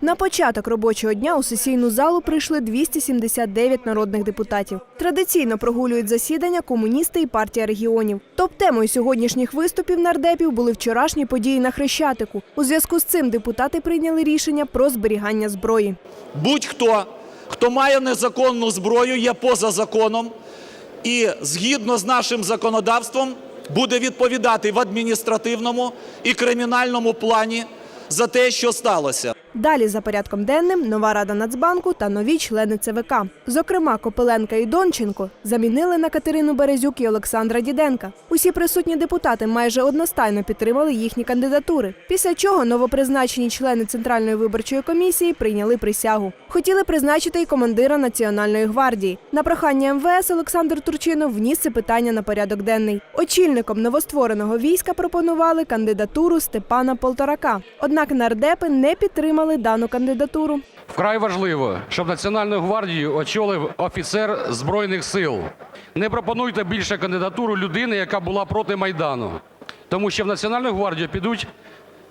На початок робочого дня у сесійну залу прийшли 279 народних депутатів. Традиційно прогулюють засідання комуністи і партія регіонів. Топ-темою сьогоднішніх виступів нардепів були вчорашні події на Хрещатику. У зв'язку з цим депутати прийняли рішення про зберігання зброї. Будь-хто, хто має незаконну зброю, є поза законом і згідно з нашим законодавством буде відповідати в адміністративному і кримінальному плані за те, що сталося. Далі за порядком денним нова рада Нацбанку та нові члени ЦВК. Зокрема, Копиленка і Донченко замінили на Катерину Березюк і Олександра Діденка. Усі присутні депутати майже одностайно підтримали їхні кандидатури. Після чого новопризначені члени Центральної виборчої комісії прийняли присягу. Хотіли призначити й командира Національної гвардії. На прохання МВС Олександр Турчинов вніс це питання на порядок денний. Очільником новоствореного війська пропонували кандидатуру Степана Полторака. Однак нардепи не підтримали дану кандидатуру. Вкрай важливо, щоб Національну гвардію очолив офіцер Збройних сил. Не пропонуйте більше кандидатуру людини, яка була проти Майдану. Тому що в Національну гвардію підуть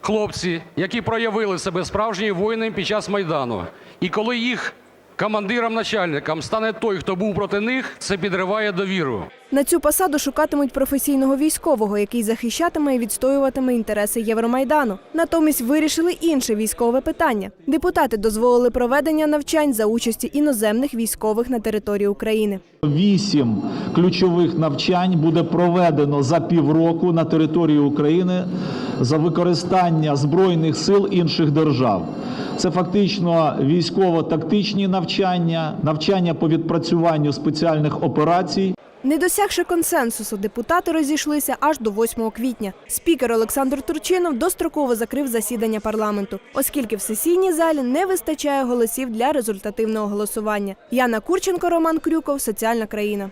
хлопці, які проявили себе справжніми воїнами під час Майдану. І коли їх командиром-начальником стане той, хто був проти них, це підриває довіру. На цю посаду шукатимуть професійного військового, який захищатиме і відстоюватиме інтереси Євромайдану. Натомість вирішили інше військове питання. Депутати дозволили проведення навчань за участі іноземних військових на території України. Вісім ключових навчань буде проведено за півроку на території України за використання збройних сил інших держав. Це фактично військово-тактичні навчання, навчання по відпрацюванню спеціальних операцій. Не досягши консенсусу, депутати розійшлися аж до 8 квітня. Спікер Олександр Турчинов достроково закрив засідання парламенту, оскільки в сесійній залі не вистачає голосів для результативного голосування. Яна Курченко, Роман Крюков, Соціальна країна.